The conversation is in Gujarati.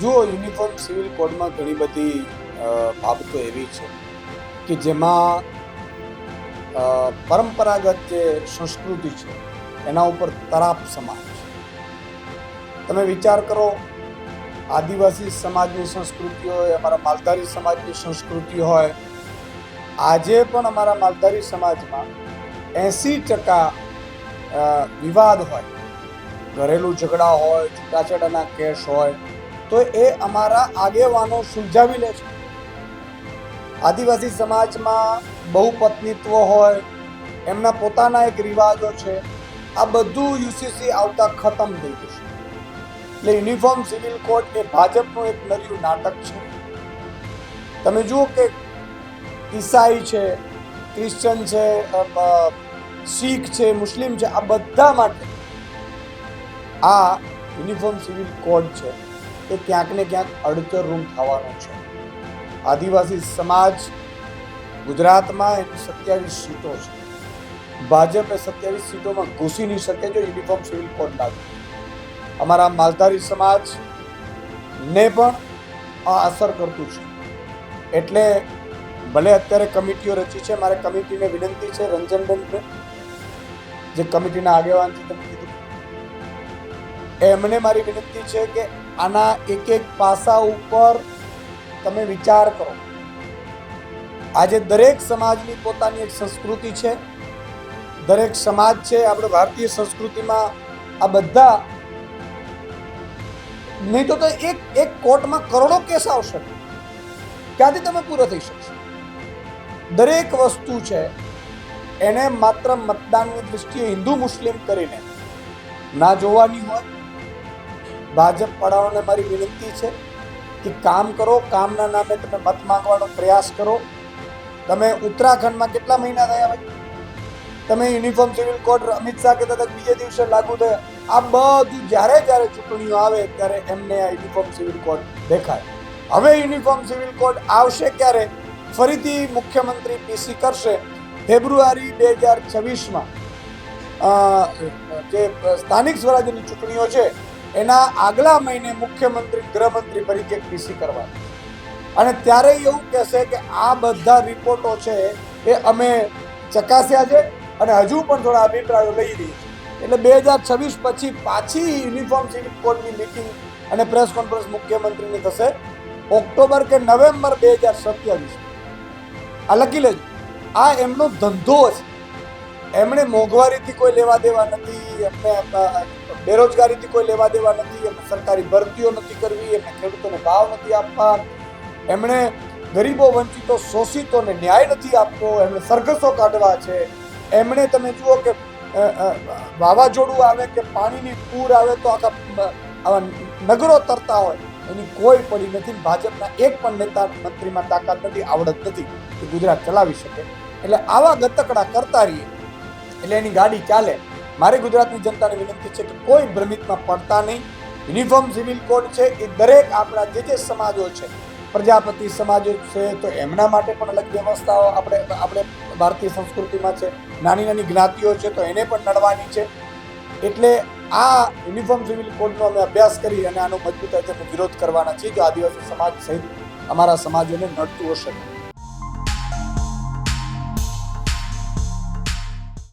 જુઓ યુનિફોર્મ સિવિલ કોડમાં ઘણી બધી બાબતો એવી છે કે જેમાં પરંપરાગત જે સંસ્કૃતિ છે, એના ઉપર તરાપ સમાજ છે. તમે વિચાર કરો, આદિવાસી સમાજની સંસ્કૃતિ હોય, અમારા માલધારી સમાજની સંસ્કૃતિ હોય, આજે પણ અમારા માલધારી સમાજમાં એંસી ટકા વિવાદ હોય. ઘરેલું ઝઘડા હોય, છૂટાછેડાના કેસ હોય તો એ અમારા આગેવાનો સુલઝાવી લે છે. આદિવાસી સમાજમાં બહુ પત્નીત્વ હોય, એમના પોતાના એક રિવાજો છે, આ બધું યુસીસી આવતા ખતમ થઈ જશે. એટલે યુનિફોર્મ સિવિલ કોડ એ ભાજપનું એક નર્યું નાટક છે. તમે જુઓ કે ઈસાઈ છે, ક્રિશ્ચન છે શીખ છે, મુસ્લિમ છે, આ બધા માટે આ યુનિફોર્મ સિવિલ કોડ છે. એ ક્યાંક ને ક્યાંક અડચરરૂપ થવાનો છે. આદિવાસી સમાજ ગુજરાતમાં એની સત્યાવીસ સીટો છે. ભાજપે સત્યાવીસ સીટોમાં ઘૂસી નહીં શકે જો યુનિફોર્મ સિવિલ કોડ લાગે. અમારા માલધારી સમાજ ને પણ આ અસર કરતું છે. એટલે ભલે અત્યારે કમિટીઓ રચી છે, મારે કમિટીને વિનંતી છે રંજનબેન જે કમિટીના આગેવાન છે એમને મારી વિનંતી છે કે આના એક એક પાસા ઉપર તમે વિચાર કરો. આજે દરેક સમાજની પોતાની એક સંસ્કૃતિ છે. દરેક સમાજ છે, આપણે ભારતીય સંસ્કૃતિમાં આ બધા નહીં તો તો એક એક કોર્ટમાં કરોડો કેસ આવશે. ક્યાંથી તમે પૂરો થઈ શકશો? દરેક વસ્તુ છે, એને માત્ર મતદાનની દૃષ્ટિએ હિન્દુ મુસ્લિમ કરીને ના જોવાની હોય ભાજપ વાળાઓને મારી વિનંતી છે કે કામ કરો, કામના નામે તમે મત માંગવાનો પ્રયાસ કરો. તમે ઉત્તરાખંડમાં કેટલા મહિના થયા ભાઈ તમે uniform civil code Amit Shah કહેતા હતા બીજે દિવસે લાગુ થયા. આ બધું જ્યારે જ્યારે ચૂંટણીઓ આવે ત્યારે એમને આ યુનિફોર્મ સિવિલ કોડ દેખાય. હવે યુનિફોર્મ સિવિલ કોડ આવશે ક્યારે? ફરીથી મુખ્યમંત્રી પીસી કરશે. ફેબ્રુઆરી બે હજાર છવ્વીસમાં જે સ્થાનિક સ્વરાજ્યની ચૂંટણીઓ છે એના આગલા મહિને મુખ્યમંત્રી, ગૃહમંત્રી તરીકે પીસી કરવા અને ત્યારે એવું કહેશે કે આ બધા રિપોર્ટો છે એ અમે ચકાસ્યા છે અને હજુ પણ થોડા અભિપ્રાયો લઈ રહી છે. એટલે બે હજાર છવ્વીસ પછી પાછી યુનિફોર્મ સિવિલ કોડની મિટિંગ અને પ્રેસ કોન્ફરન્સ મુખ્યમંત્રીની થશે ઓક્ટોબર કે નવેમ્બર બે હજાર સત્યાવીસ. આ લખી લેજો. આ એમનો ધંધો છે. એમણે મોંઘવારીથી કોઈ લેવા દેવા નથી, એમને બેરોજગારીથી કોઈ લેવા દેવા નથી, એમને સરકારી ભરતીઓ નથી કરવી, એમને ખેડૂતોને ભાવ નથી આપવા. એમણે ગરીબો વંચિતો, શોષિતોને ન્યાય નથી આપતો એમણે સરઘસો કાઢવા છે. એમણે તમે જુઓ કે વાવાઝોડું આવે કે પાણીની પૂર આવે તો આખા આવા નગરો તરતા હોય. એની કોઈ પડી નથી ભાજપના એક પણ નેતા મંત્રીમાં તાકાત નથી, આવડત નથી કે ગુજરાત ચલાવી શકે. એટલે આવા ગતકડા કરતા રહીએ. એટલે એની ગાડી ચાલે. મારી ગુજરાતની જનતાને વિનંતી છે કે કોઈ ભ્રમિતમાં પડતા નહીં. યુનિફોર્મ સિવિલ કોડ છે, એ દરેક આપણા જે જે સમાજો છે, પ્રજાપતિ સમાજો છે, તો એમના માટે પણ અલગ વ્યવસ્થાઓ આપણે આપણે ભારતીય સંસ્કૃતિમાં છે, નાની નાની જ્ઞાતિઓ છે, તો એને પણ નડવાની છે. એટલે આ યુનિફોર્મ સિવિલ કોડનો અમે અભ્યાસ કરી અને આનો મજબૂત રીતે વિરોધ કરવાના છીએ જો આદિવાસી સમાજ સહિત અમારા સમાજોને નડતું હશે.